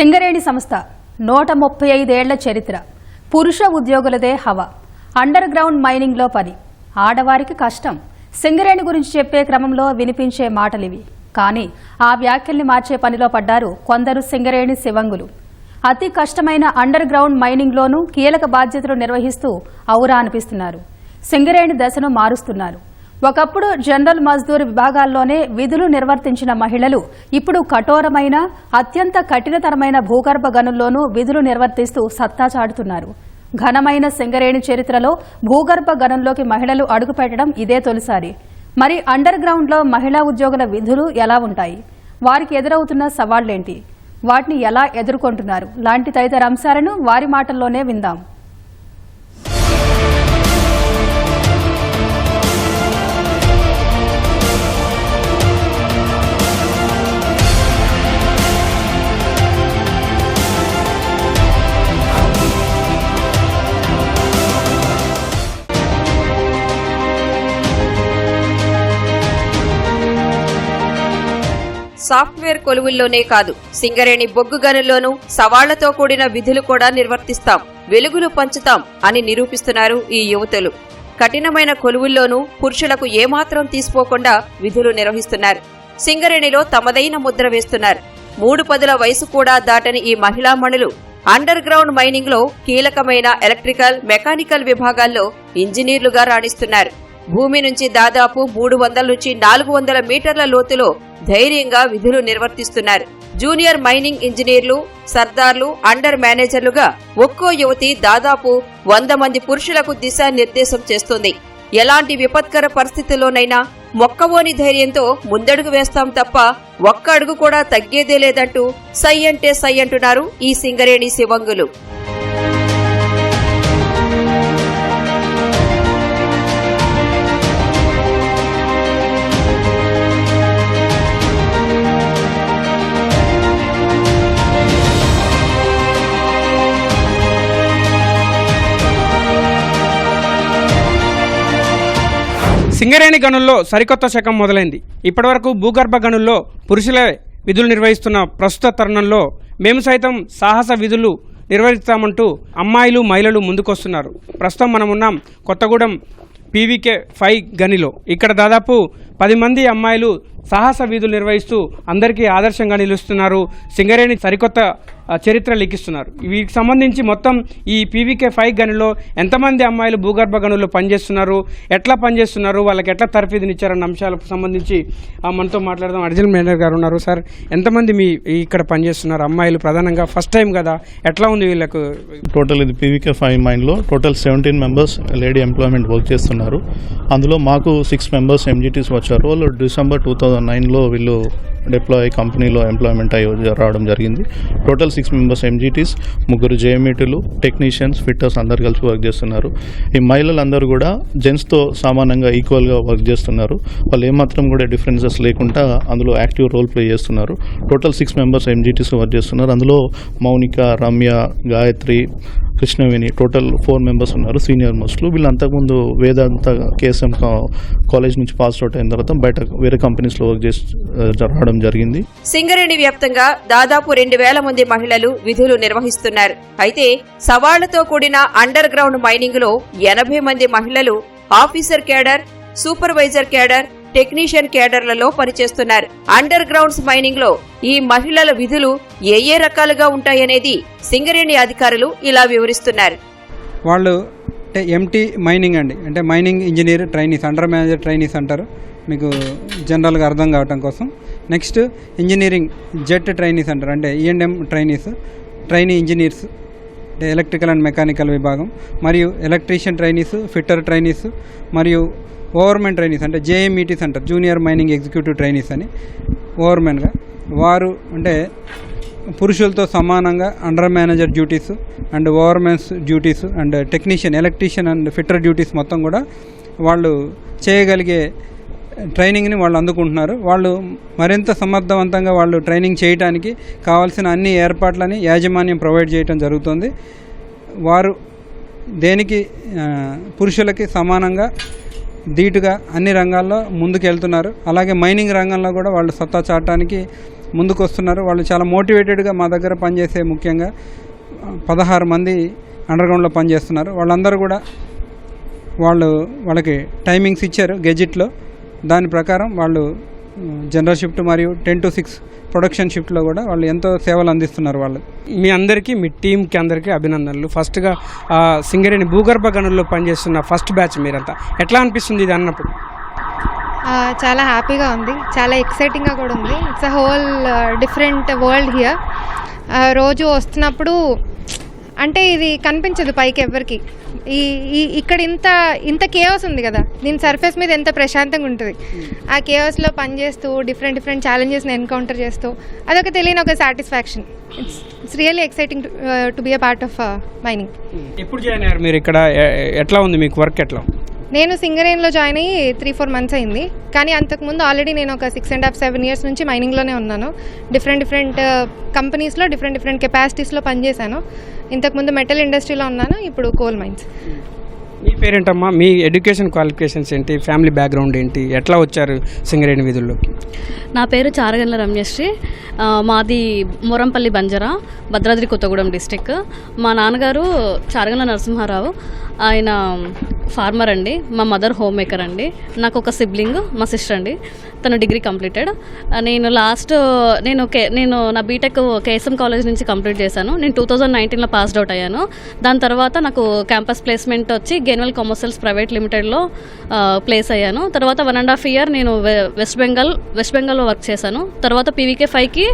సింగరేణి సంస్థ నూట ముప్పై ఐదేళ్ళ చరిత్ర. పురుష ఉద్యోగులదే హవ. అండర్ గ్రౌండ్ మైనింగ్లో పని. ఆడవారికి కష్టం. సింగరేణి గురించి చెప్పే క్రమంలో వినిపించే మాటలివి. కానీ ఆ వ్యాఖ్యల్ని మార్చే పనిలో పడ్డారు కొందరు సింగరేణి శివంగులు. అతి కష్టమైన అండర్ గ్రౌండ్ మైనింగ్లోనూ కీలక బాధ్యతలు నిర్వహిస్తూ ఔరా అనిపిస్తున్నారు. సింగరేణి దశను మారుస్తున్నారు. ఒకప్పుడు జనరల్ మజ్దూర్ విభాగాల్లోనే విధులు నిర్వర్తించిన మహిళలు ఇప్పుడు కఠోరమైన అత్యంత కఠినతరమైన భూగర్భ గనుల్లోనూ విధులు నిర్వర్తిస్తూ సత్తా చాటుతున్నారు. ఘనమైన సింగరేణి చరిత్రలో భూగర్భ గనంలోకి మహిళలు అడుగుపెట్టడం ఇదే తొలిసారి. మరి అండర్ గ్రౌండ్లో మహిళా ఉద్యోగుల విధులు ఎలా ఉంటాయి? వారికి ఎదురవుతున్న సవాళ్ళేంటి? వాటిని ఎలా ఎదుర్కొంటున్నారు? లాంటి తదితర అంశాలను వారి మాటల్లోనే విందాం. సాఫ్ట్వేర్ కొలువుల్లోనే కాదు సింగరేణి బొగ్గు గనుల్లోనూ సవాళ్ళతో కూడిన విధులు కూడా నిర్వర్తిస్తాం వెలుగులు పంచుతాం అని నిరూపిస్తున్నారు ఈ యువతులు. కఠినమైన కొలువుల్లోనూ పురుషులకు ఏమాత్రం తీసుకోకుండా విధులు నిర్వహిస్తున్నారు. సింగరేణిలో తమదైన ముద్ర వేస్తున్నారు. మూడు పదుల వయసు కూడా దాటని ఈ మహిళామణులు అండర్ గ్రౌండ్ మైనింగ్లో కీలకమైన ఎలక్ట్రికల్ మెకానికల్ విభాగాల్లో ఇంజనీర్లుగా రాణిస్తున్నారు. భూమి నుంచి దాదాపు మూడు వందల నుంచి నాలుగు వందల మీటర్ల లోతులో ధైర్యంగా విధులు నిర్వర్తిస్తున్నారు. జూనియర్ మైనింగ్ ఇంజనీర్లు సర్దార్లు అండర్ మేనేజర్లుగా ఒక్కో యువతి దాదాపు వంద మంది పురుషులకు దిశానిర్దేశం చేస్తుంది. ఎలాంటి విపత్కర పరిస్థితుల్లోనైనా మొక్కవోని ధైర్యంతో ముందడుగు వేస్తాం తప్ప ఒక్క అడుగు కూడా తగ్గేదే లేదంటూ సై అంటే సై అంటున్నారు ఈ సింగరేణి శివంగులు. సింగరేణి గనుల్లో సరికొత్త శకం మొదలైంది. ఇప్పటివరకు భూగర్భ గనుల్లో పురుషులే విధులు నిర్వహిస్తున్న ప్రస్తుత తరుణంలో మేము సైతం సాహస విధులు నిర్వహిస్తామంటూ అమ్మాయిలు మహిళలు ముందుకొస్తున్నారు. ప్రస్తుతం మనం ఉన్నాం కొత్తగూడెం పీవీకే ఫైవ్ గనిలో. ఇక్కడ దాదాపు పది మంది అమ్మాయిలు సాహస విధులు నిర్వహిస్తూ అందరికీ ఆదర్శంగా నిలుస్తున్నారు. సింగరేణి సరికొత్త చరిత్ర లిఖిస్తున్నారు. వీటికి సంబంధించి మొత్తం ఈ పీవీకే ఫైవ్ గనిలో ఎంతమంది అమ్మాయిలు భూగర్భ గనుల్లో పనిచేస్తున్నారు ఎట్లా పనిచేస్తున్నారు వాళ్ళకి ఎట్లా తరఫీదునిచ్చారన్న అంశాలకు సంబంధించి ఆ, మనతో మాట్లాడదాం. అర్జున్ మేనేజర్ గారు ఉన్నారు. సార్ ఎంతమంది మీ ఇక్కడ పనిచేస్తున్నారు అమ్మాయిలు ప్రధానంగా? ఫస్ట్ టైం కదా? ఎట్లా ఉంది వీళ్ళకు? టోటల్ ఇది పీవీకే ఫైవ్ మైండ్లో. Total seventeen members lady employment work చేస్తున్నారు. అందులో మాకు సిక్స్ మెంబర్స్ ఎంజీటీస్ వచ్చారు. వాళ్ళు డిసెంబర్ టూ థౌజండ్ నైన్లో వీళ్ళు డిప్లాయ్ కంపెనీలో ఎంప్లాయ్మెంట్ అయ్యి రావడం జరిగింది. టోటల్ సిక్స్ మెంబర్స్ ఎంజీటీస్ ముగ్గురు జేఎంఈటీలు టెక్నీషియన్స్ ఫిట్టర్స్ అందరు కలిసి వర్క్ చేస్తున్నారు. ఈ మహిళలందరూ కూడా జెంట్స్తో సమానంగా ఈక్వల్గా వర్క్ చేస్తున్నారు. వాళ్ళు ఏమాత్రం కూడా డిఫరెన్సెస్ లేకుండా అందులో యాక్టివ్ రోల్ ప్లే చేస్తున్నారు. Total six members MGTs work చేస్తున్నారు. అందులో Mounika Ramya Gayatri Krishnaveni total four members ఉన్నారు సీనియర్ మోస్ట్లు వీళ్ళు అంతకుముందు వేదాంత కేఎస్ఎం కాలేజ్ నుంచి పాస్ అవుట్ అయిన తర్వాత బయట వేరే కంపెనీస్లో వర్క్ చేసి రావడం జరిగింది. సింగరేణి వ్యాప్తంగా దాదాపు రెండు వేల మంది మహిళలు విధులు నిర్వహిస్తున్నారు. అయితే సవాళ్ళతో కూడిన అండర్ గ్రౌండ్ మైనింగ్లో ఎనభై మంది మహిళలు officer cadre supervisor cadre technician కేడర్లలో పనిచేస్తున్నారు. అండర్ గ్రౌండ్స్ మైనింగ్లో ఈ మహిళల విధులు ఏ ఏ రకాలుగా ఉంటాయనేది సింగరేణి అధికారులు ఇలా వివరిస్తున్నారు. వాళ్ళు అంటే ఎంటీ మైనింగ్ అండి. అంటే mining engineer trainees under manager trainees అంటారు మీకు జనరల్గా అర్థం కావటం కోసం. నెక్స్ట్ ఇంజనీరింగ్ జెట్ ట్రైనీస్ అంటారు అంటే e E and M trainees trainee engineers అంటే ఎలక్ట్రికల్ అండ్ మెకానికల్ విభాగం మరియు ఎలక్ట్రీషియన్ ట్రైనీస్ ఫిట్టర్ ట్రైనీస్ మరియు ఓవర్మెన్ ట్రైనీస్ అంటే జేఎంఈటీస్ అంటారు జూనియర్ మైనింగ్ ఎగ్జిక్యూటివ్ ట్రైనీస్ అని. ఓవర్మెన్గా వారు అంటే పురుషులతో సమానంగా under manager duties and overmens duties and technician electrician and fitter duties మొత్తం కూడా వాళ్ళు చేయగలిగే ట్రైనింగ్ని వాళ్ళు అందుకుంటున్నారు. వాళ్ళు మరింత సమర్థవంతంగా వాళ్ళు ట్రైనింగ్ చేయడానికి కావాల్సిన అన్ని ఏర్పాట్లని యాజమాన్యం ప్రొవైడ్ చేయడం జరుగుతుంది. వారు దేనికి పురుషులకి సమానంగా ధీటుగా అన్ని రంగాల్లో ముందుకు వెళ్తున్నారు అలాగే మైనింగ్ రంగంలో కూడా వాళ్ళు సత్తా చాటడానికి ముందుకు వస్తున్నారు వాళ్ళు చాలా మోటివేటెడ్గా మా దగ్గర పనిచేసే ముఖ్యంగా పదహారు మంది అండర్గ్రౌండ్లో పనిచేస్తున్నారు. వాళ్ళందరూ కూడా వాళ్ళు వాళ్ళకి టైమింగ్స్ ఇచ్చారు గెజిట్లో. దాని ప్రకారం వాళ్ళు జనరల్ షిఫ్ట్ మరియు టెన్ టు సిక్స్ ప్రొడక్షన్ షిఫ్ట్లో కూడా వాళ్ళు ఎంతో సేవలు అందిస్తున్నారు వాళ్ళు. మీ అందరికీ మీ టీంకి అందరికీ అభినందనలు. ఫస్ట్గా ఆ, సింగరేణి భూగర్భ గనుల్లో పనిచేస్తున్న ఫస్ట్ బ్యాచ్ మీరంతా. ఎట్లా అనిపిస్తుంది ఇది అన్నప్పుడు? చాలా హ్యాపీగా ఉంది. చాలా ఎక్సైటింగ్గా కూడా ఉంది. It's a whole different world here రోజు వస్తున్నప్పుడు అంటే ఇది కనిపించదు పైకి ఎవరికి ఈ ఈ ఇక్కడ ఇంత ఇంత కేవస్ ఉంది కదా. దీని సర్ఫేస్ మీద ఎంత ప్రశాంతంగా ఉంటుంది. ఆ కేవస్లో పనిచేస్తూ డిఫరెంట్ డిఫరెంట్ ఛాలెంజెస్ని ఎన్కౌంటర్ చేస్తూ అదొక తెలియని ఒక satisfaction it's it's really exciting to be a part of mining ఎప్పుడు జాయిన్ అయ్యారు మీరు ఇక్కడ? ఎట్లా ఉంది మీకు వర్క్ ఎట్లా? నేను సింగరేన్లో జాయిన్ అయ్యి త్రీ ఫోర్ మంత్స్ అయింది. కానీ అంతకుముందు ఆల్రెడీ నేను ఒక six and half seven years నుంచి మైనింగ్లోనే ఉన్నాను. డిఫరెంట్ డిఫరెంట్ కంపెనీస్లో డిఫరెంట్ డిఫరెంట్ కెపాసిటీస్లో పనిచేశాను ఇంతకుముందు మెటల్ ఇండస్ట్రీలో ఉన్నాను ఇప్పుడు కోల్ మైన్స్ మీ పేరేంటమ్మా? మీ ఎడ్యుకేషన్ క్వాలిఫికేషన్స్ ఏంటి? ఫ్యామిలీ బ్యాక్గ్రౌండ్ ఏంటి? ఎట్లా వచ్చారు సింగరేణి విధుల్లోకి? నా పేరు చారగండ్ల రమ్యశ్రీ. మాది మొరంపల్లి బంజరా భద్రాద్రి కొత్తగూడెం డిస్టిక్ మా నాన్నగారు చారగండ్ల నరసింహారావు. ఆయన ఫార్మర్ అండి మా మదర్ హోమ్ మేకర్ అండి. నాకు ఒక సిబ్లింగ్ మా సిస్టర్ అండి. తను డిగ్రీ కంప్లీటెడ్. నేను లాస్ట్ నేను కే నేను నా బీటెక్ కేఎస్ఎం కాలేజ్ నుంచి కంప్లీట్ చేశాను. నేను టూ థౌజండ్ నైన్టీన్లో పాస్డ్ అవుట్ అయ్యాను. దాని తర్వాత నాకు క్యాంపస్ ప్లేస్మెంట్ వచ్చి గెన్వెల్ కమర్షియల్స్ ప్రైవేట్ లిమిటెడ్లో ప్లేస్ అయ్యాను. తర్వాత వన్ అండ్ హాఫ్ ఇయర్ నేను వెస్ట్ బెంగాల్ వెస్ట్ బెంగాల్లో వర్క్ చేశాను. తర్వాత పీవీకే ఫైవ్కి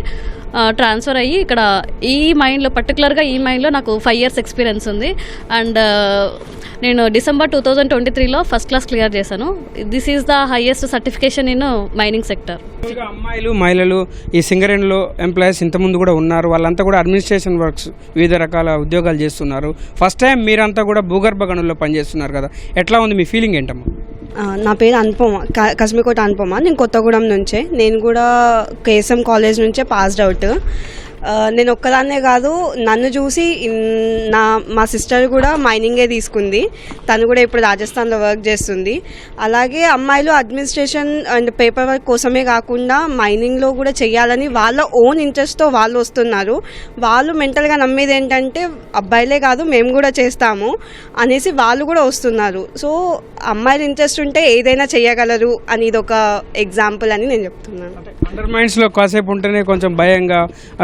ట్రాన్స్ఫర్ అయ్యి ఇక్కడ ఈ మైండ్లో పర్టికులర్గా ఈ మైండ్లో నాకు ఫైవ్ ఇయర్స్ ఎక్స్పీరియన్స్ ఉంది. అండ్ uh, నేను డిసెంబర్ టూ థౌజండ్ ట్వంటీ త్రీలో ఫస్ట్ క్లాస్ క్లియర్ చేశాను this is the highest certification in mining sector అమ్మాయిలు మహిళలు ఈ సింగరేణిలో ఎంప్లాయీస్ ఇంతకుముందు కూడా ఉన్నారు. వాళ్ళంతా కూడా అడ్మినిస్ట్రేషన్ వర్క్స్ వివిధ రకాల ఉద్యోగాలు చేస్తున్నారు. ఫస్ట్ టైం మీరంతా కూడా భూగర్భ గనుల్లో పనిచేస్తున్నారు కదా. ఎట్లా ఉంది మీ ఫీలింగ్ ఏంటమ్మా? నా పేరు అనుపమ క- కస్మికోట అనుపమ. నేను కొత్తగూడెం నుంచే. నేను కూడా కేఎస్ఎం కాలేజ్ నుంచే పాస్డ్ అవుట్ నేను ఒక్కదాన్నే కాదు నన్ను చూసి నా మా సిస్టర్ కూడా మైనింగే తీసుకుంది. తను కూడా ఇప్పుడు రాజస్థాన్లో వర్క్ చేస్తుంది. అలాగే అమ్మాయిలు అడ్మినిస్ట్రేషన్ అండ్ పేపర్ వర్క్ కోసమే కాకుండా మైనింగ్లో కూడా చేయాలని వాళ్ళ ఓన్ ఇంట్రెస్ట్తో వాళ్ళు వస్తున్నారు. వాళ్ళు మెంటల్గా నమ్మేది ఏంటంటే అబ్బాయిలే కాదు మేము కూడా చేస్తాము అనేసి వాళ్ళు కూడా వస్తున్నారు. సో అమ్మాయిలు ఇంట్రెస్ట్ ఉంటే ఏదైనా చేయగలరు అని ఇది ఒక ఎగ్జాంపుల్ అని నేను చెప్తున్నాను. అండర్ మైండ్స్లో కాసేపు ఉంటేనే కొంచెం భయంగా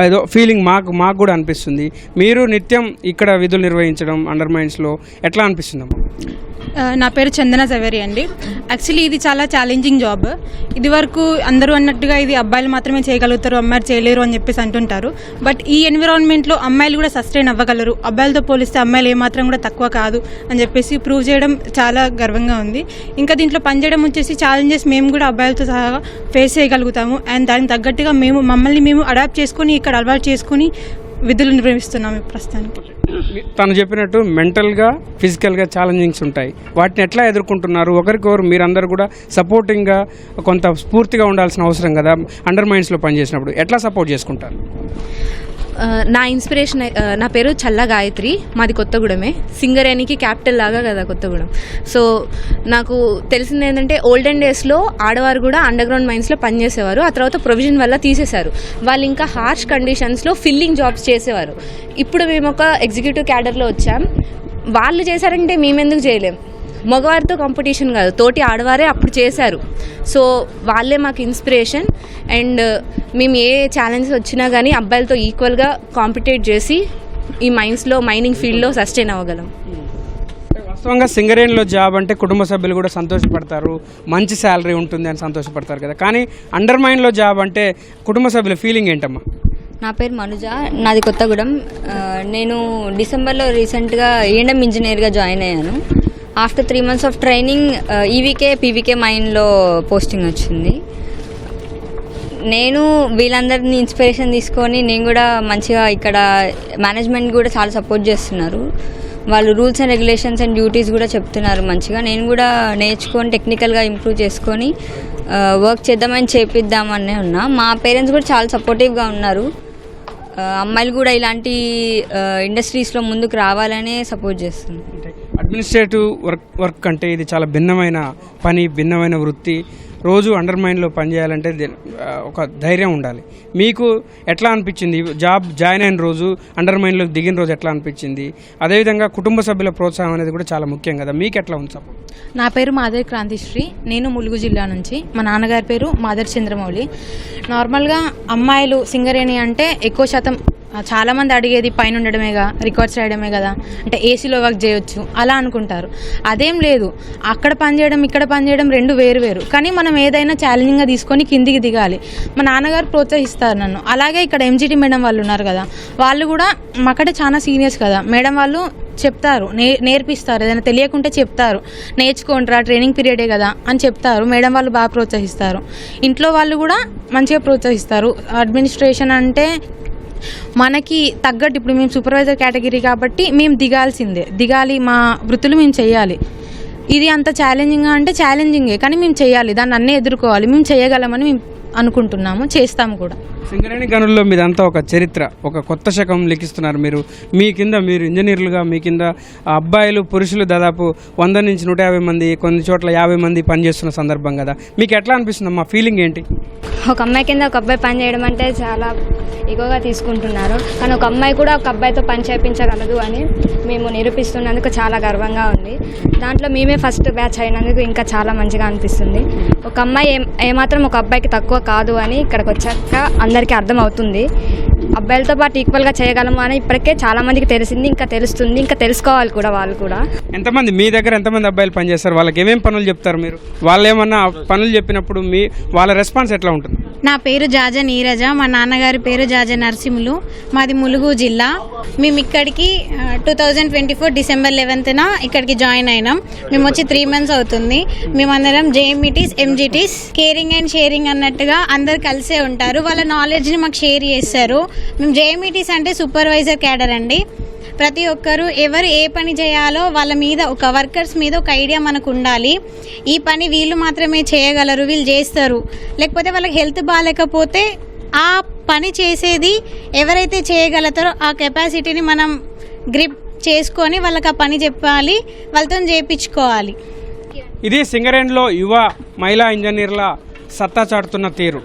ఏదో ఫీలింగ్ మాకు మాకు కూడా అనిపిస్తుంది. మీరు నిత్యం ఇక్కడ విధులు నిర్వహించడం అండర్ మైండ్స్లో ఎట్లా అనిపిస్తుంది నా పేరు చందన జవేరి అండి. యాక్చువల్లీ ఇది చాలా ఛాలెంజింగ్ జాబ్ ఇది వరకు అందరూ అన్నట్టుగా ఇది అబ్బాయిలు మాత్రమే చేయగలుగుతారు అమ్మాయిలు చేయలేరు అని చెప్పేసి అంటుంటారు. బట్ ఈ ఎన్విరాన్మెంట్లో అమ్మాయిలు కూడా సస్టైన్ అవ్వగలరు. అబ్బాయిలతో పోలిస్తే అమ్మాయిలు ఏమాత్రం కూడా తక్కువ కాదు అని చెప్పేసి ప్రూవ్ చేయడం చాలా గర్వంగా ఉంది. ఇంకా దీంట్లో పనిచేయడం వచ్చేసి ఛాలెంజెస్ మేము కూడా అబ్బాయిలతో సహా ఫేస్ చేయగలుగుతాము. అండ్ దానికి తగ్గట్టుగా మేము మమ్మల్ని మేము అడాప్ట్ చేసుకొని ఇక్కడ అలవాటు చేసుకొని విధులు నిర్వహిస్తున్నాము ప్రస్తుతానికి. తను చెప్పినట్టు మెంటల్గా ఫిజికల్గా ఛాలెంజింగ్స్ ఉంటాయి. వాటిని ఎట్లా ఎదుర్కొంటున్నారు? ఒకరికొకరు మీరందరూ కూడా సపోర్టింగ్గా కొంత స్ఫూర్తిగా ఉండాల్సిన అవసరం కదా అండర్ మైండ్స్లో పనిచేసినప్పుడు. ఎట్లా సపోర్ట్ చేసుకుంటారు? నా ఇన్స్పిరేషన్ నా పేరు చల్ల గాయత్రి మాది కొత్తగూడెమే. సింగరేణికి క్యాపిటల్ లాగా కదా కొత్తగూడెం. సో నాకు తెలిసింది ఏంటంటే ఓల్డెన్ డేస్లో ఆడవారు కూడా అండర్ గ్రౌండ్ మైన్స్లో పనిచేసేవారు. ఆ తర్వాత ప్రొవిజన్ వల్ల తీసేశారు. వాళ్ళు ఇంకా హార్ష్ కండిషన్స్లో ఫిల్లింగ్ జాబ్స్ చేసేవారు. ఇప్పుడు మేము ఒక ఎగ్జిక్యూటివ్ క్యాడర్లో వచ్చాం. వాళ్ళు చేశారంటే మేమెందుకు చేయలేం. మగవారితో కాంపిటీషన్ కాదు. తోటి ఆడవారే అప్పుడు చేశారు. సో వాళ్ళే మాకు ఇన్స్పిరేషన్ అండ్ మేము ఏ ఛాలెంజెస్ వచ్చినా కానీ అబ్బాయిలతో ఈక్వల్గా కాంపిటేట్ చేసి ఈ మైన్స్లో మైనింగ్ ఫీల్డ్లో సస్టైన్ అవ్వగలం. వాస్తవంగా సింగరేణిలో జాబ్ అంటే కుటుంబ సభ్యులు కూడా సంతోషపడతారు. మంచి శాలరీ ఉంటుంది అని సంతోషపడతారు కదా. కానీ అండర్ మైండ్లో జాబ్ అంటే కుటుంబ సభ్యుల ఫీలింగ్ ఏంటమ్మా? నా పేరు మనుజ నాది కొత్తగూడెం. నేను డిసెంబర్లో రీసెంట్గా ఏఎంఎం ఇంజనీర్గా జాయిన్ అయ్యాను. After three months of training EVK PVK మైండ్లో పోస్టింగ్ వచ్చింది. నేను వీళ్ళందరినీ ఇన్స్పిరేషన్ తీసుకొని నేను కూడా మంచిగా ఇక్కడ మేనేజ్మెంట్ కూడా చాలా సపోర్ట్ చేస్తున్నారు. వాళ్ళు rules and regulations and duties కూడా చెప్తున్నారు మంచిగా. నేను కూడా నేర్చుకొని టెక్నికల్గా ఇంప్రూవ్ చేసుకొని uh, వర్క్ చేద్దామని చేపిద్దామనే ఉన్నా. మా పేరెంట్స్ కూడా చాలా సపోర్టివ్గా ఉన్నారు. Uh, అమ్మాయిలు కూడా ఇలాంటి uh, ఇండస్ట్రీస్లో ముందుకు రావాలనే సపోర్ట్ చేస్తుంది అడ్మినిస్ట్రేటివ్ వర్క్ వర్క్ అంటే ఇది చాలా భిన్నమైన పని భిన్నమైన వృత్తి. రోజు అండర్ మైన్లో పనిచేయాలంటే ఒక ధైర్యం ఉండాలి. మీకు ఎట్లా అనిపించింది? జాబ్ జాయిన్ అయిన రోజు అండర్ మైన్లో దిగిన రోజు ఎట్లా అనిపించింది? అదేవిధంగా కుటుంబ సభ్యుల ప్రోత్సాహం అనేది కూడా చాలా ముఖ్యం కదా. మీకు ఎట్లా ఉంది సపోర్ట్? నా పేరు మాధవి క్రాంతిశ్రీ. నేను ములుగు జిల్లా నుంచి. మా నాన్నగారి పేరు మాధర్ చంద్రమౌళి నార్మల్గా అమ్మాయిలు సింగరేణి అంటే ఎక్కువ శాతం చాలా మంది అడిగేది పైన ఉండడమేగా రికార్డ్స్ రాయడమే కదా. అంటే ఏసీలో వర్క్ చేయొచ్చు అలా అనుకుంటారు. అదేం లేదు. అక్కడ పని చేయడం ఇక్కడ పని చేయడం రెండు వేరు వేరు. కానీ మనం ఏదైనా ఛాలెంజింగ్గా తీసుకొని కిందికి దిగాలి. మా నాన్నగారు ప్రోత్సహిస్తారు నన్ను. అలాగే ఇక్కడ ఎంజిటి మేడం వాళ్ళు ఉన్నారు కదా. వాళ్ళు కూడా మాకంటే చాలా సీనియర్స్ కదా. మేడం వాళ్ళు చెప్తారు నే నేర్పిస్తారు. ఏదైనా తెలియకుంటే చెప్తారు. నేర్చుకుంటారా ట్రైనింగ్ పీరియడే కదా అని చెప్తారు. మేడం వాళ్ళు బాగా ప్రోత్సహిస్తారు. ఇంట్లో వాళ్ళు కూడా మంచిగా ప్రోత్సహిస్తారు. అడ్మినిస్ట్రేషన్ అంటే మనకి తగ్గట్టు ఇప్పుడు మేము సూపర్వైజర్ కేటగిరీ కాబట్టి మేము దిగాల్సిందే. దిగాలి మా వృత్తులు మేము చేయాలి. ఇది అంత ఛాలెంజింగ్ అంటే ఛాలెంజింగే కానీ మేము చేయాలి. దాన్ని అన్నీ ఎదుర్కోవాలి. మేము చేయగలమని మేము అనుకుంటున్నాము చేస్తాము కూడా. సింగరేణి గనుల్లో మీదంతా ఒక చరిత్ర ఒక కొత్త శకం లిఖిస్తున్నారు మీరు. మీ కింద మీరు ఇంజనీర్లుగా మీ కింద అబ్బాయిలు పురుషులు దాదాపు వంద నుంచి నూట యాభై మంది కొన్ని చోట్ల యాభై మంది పనిచేస్తున్న సందర్భం కదా. మీకు ఎట్లా అనిపిస్తుంది మా ఫీలింగ్ ఏంటి? ఒక అమ్మాయి కింద ఒక అబ్బాయి పని చేయడం అంటే చాలా ఎక్కువగా తీసుకుంటున్నారు. కానీ ఒక అమ్మాయి కూడా ఒక అబ్బాయితో పని చేయించగలదు అని మేము నిరూపిస్తున్నందుకు చాలా గర్వంగా ఉంది. దాంట్లో మేమే ఫస్ట్ బ్యాచ్ అయినందుకు ఇంకా చాలా మంచిగా అనిపిస్తుంది. ఒక అమ్మాయి ఏ ఏమాత్రం ఒక అబ్బాయికి తక్కువ కాదు అని ఇక్కడికి వచ్చాక అందరికీ అర్థం అవుతుంది అబ్బాయిలతో పాటు ఈక్వల్గా చేయగలము అని ఇప్పటికే చాలా మందికి తెలిసింది ఇంకా తెలుస్తుంది ఇంకా తెలుసుకోవాలి కూడా వాళ్ళు కూడా. ఎంతమంది మీ దగ్గర ఎంతమంది అబ్బాయిలు పనిచేస్తారు? వాళ్ళకి ఏమేం పనులు చెప్తారు మీరు? వాళ్ళు ఏమన్నా పనులు చెప్పినప్పుడు మీ వాళ్ళ రెస్పాన్స్ ఎట్లా ఉంటుంది? నా పేరు జాజ నీరజ మా నాన్నగారి పేరు జాజ నరసింహులు మాది ములుగు జిల్లా. మేము ఇక్కడికి two thousand twenty four December లెవెన్త్న ఇక్కడికి జాయిన్ అయినాం. మేము వచ్చి త్రీ మంత్స్ అవుతుంది. మేమందరం JMETs MGTs caring and sharing అన్నట్టుగా అందరు కలిసే ఉంటారు. వాళ్ళ నాలెడ్జ్ని మాకు షేర్ చేస్తారు. మేము జేఎంఈటీస్ అంటే సూపర్వైజర్ క్యాడర్ అండి. ప్రతి ఒక్కరు ఎవరు ఏ పని చేయాలో వాళ్ళ మీద ఒక వర్కర్స్ మీద ఒక ఐడియా మనకు ఉండాలి. ఈ పని వీళ్ళు మాత్రమే చేయగలరు వీళ్ళు చేస్తారు. లేకపోతే వాళ్ళకి హెల్త్ బాగాలేకపోతే ఆ పని చేసేది ఎవరైతే చేయగలుగుతారో ఆ కెపాసిటీని మనం గ్రిప్ చేసుకొని వాళ్ళకి ఆ పని చెప్పాలి వాళ్ళతో చేయించుకోవాలి ఇది సింగరేణిలో యువ మహిళా ఇంజనీర్ల సత్తా చాటుతున్న తీరు.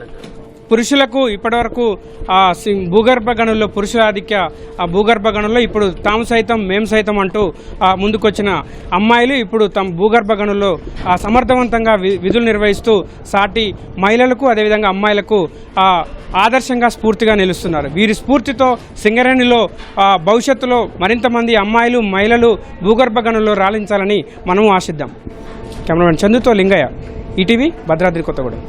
పురుషులకు ఇప్పటివరకు ఆ భూగర్భ గనుల్లో పురుషుల ఆధిక్య భూగర్భ గనుల్లో ఇప్పుడు తాము సైతం మేము సైతం అంటూ ముందుకొచ్చిన అమ్మాయిలు ఇప్పుడు తమ భూగర్భ గనుల్లో సమర్థవంతంగా వి- విధులు నిర్వహిస్తూ సాటి మహిళలకు అదేవిధంగా అమ్మాయిలకు ఆదర్శంగా స్ఫూర్తిగా నిలుస్తున్నారు. వీరి స్ఫూర్తితో సింగరేణిలో భవిష్యత్తులో మరింత మంది అమ్మాయిలు మహిళలు భూగర్భ గనుల్లో రాలించాలని మనము ఆశిద్దాం. కెమెరామెన్ చందుతో లింగయ్య ఈటీవీ భద్రాద్రి కొత్తగూడెం.